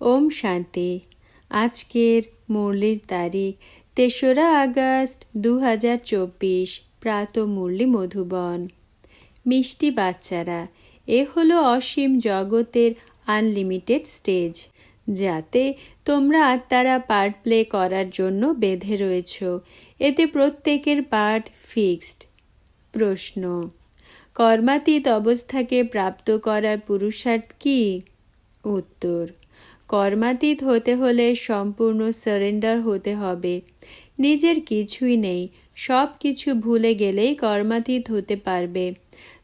ওম শান্তি। আজকের মুরলির তারিখ তেসরা আগস্ট দু হাজার চব্বিশ, প্রাত মুরলি মধুবন। মিষ্টি বাচ্চারা, এ হলো অসীম জগতের আনলিমিটেড স্টেজ, যাতে তোমরা আত্মারা পার্ট প্লে করার জন্য বেঁধে রয়েছ। এতে প্রত্যেকের পার্ট ফিক্সড। প্রশ্ন, কর্মাতীত অবস্থাকে প্রাপ্ত করার পুরুষার্থ কি? উত্তর কর্মাতীত হতে হলে সম্পূর্ণ সারেন্ডার হতে হবে। নিজের কিছুই নেই। সব কিছু ভুলে গেলেই কর্মাতীত হতে পারবে।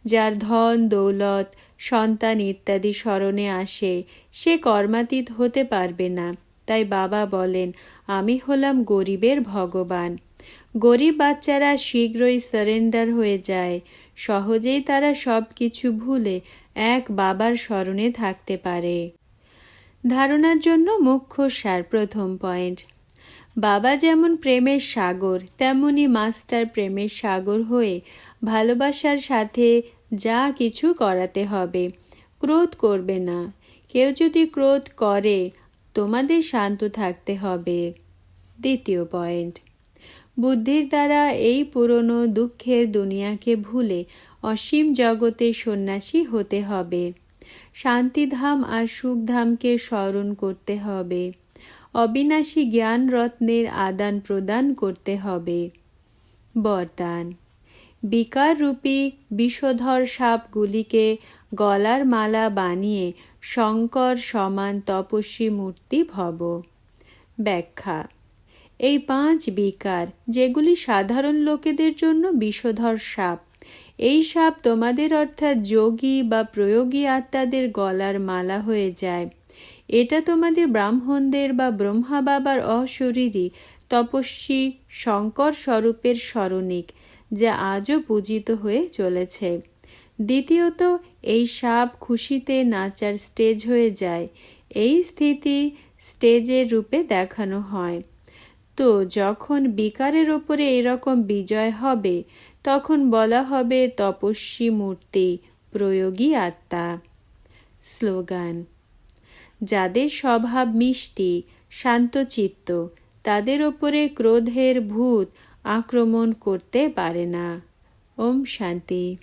যার ধন, দৌলত, সন্তান ইত্যাদি স্মরণে আসে, সে কর্মাতীত হতে পারবে না। তাই বাবা বলেন, আমি হলাম গরিবের ভগবান। গরিব বাচ্চারা শীঘ্রই সারেন্ডার হয়ে যায়। সহজেই তারা সব কিছু ভুলে এক বাবার স্মরণে থাকতে পারে। ধারণার জন্য মুখ্য সার প্রথম পয়েন্ট। বাবা যেমন প্রেমের সাগর, তেমনি মাস্টার প্রেমের সাগর হয়ে ভালোবাসার সাথে যা কিছু করাতে হবে। ক্রোধ করবে না। কেউ যদি ক্রোধ করে, তোমাদের শান্ত থাকতে হবে। দ্বিতীয় পয়েন্ট। বুদ্ধির দ্বারা এই পুরনো দুঃখের দুনিয়াকে ভুলে অসীম জগতে সন্ন্যাসী হতে হবে। শান্তিধাম আর সুখধামকে স্মরণ করতে হবে। অবিনাশী জ্ঞান রত্নের আদান প্রদান করতে হবে। বরদান। বিকার রূপী বিষধর সাপগুলিকে গলার মালা বানিয়ে শঙ্কর সমান তপস্বী মূর্তি ভব। ব্যাখ্যা। এই পাঁচ বিকার, যেগুলি সাধারণ লোকেদের জন্য বিষধর সাপ এই সাপ তোমাদের অর্থাৎ যোগী বা প্রয়োগী আত্মাদের গলার মালা হয়ে যায়। এটা তোমাদের ব্রাহ্মণদের বা ব্রহ্মা বাবার অশরীরী, তপস্বী, শঙ্কর স্বরূপের স্মরণিক, যা আজও পূজিত হয়ে চলেছে। দ্বিতীয়ত, এই সাপ খুশিতে নাচার স্টেজ হয়ে যায়। এই স্থিতি স্টেজের রূপে দেখানো হয়। তো যখন বিকারের ওপরে এরকম বিজয় হবে তখন বলা হবে, তপস্বী মূর্তি, প্রয়োগী আত্মা। স্লোগান, যাদের স্বভাব মিষ্টি শান্তচিত্ত তাদের ওপরে ক্রোধের ভূত আক্রমণ করতে পারে না। ওম শান্তি।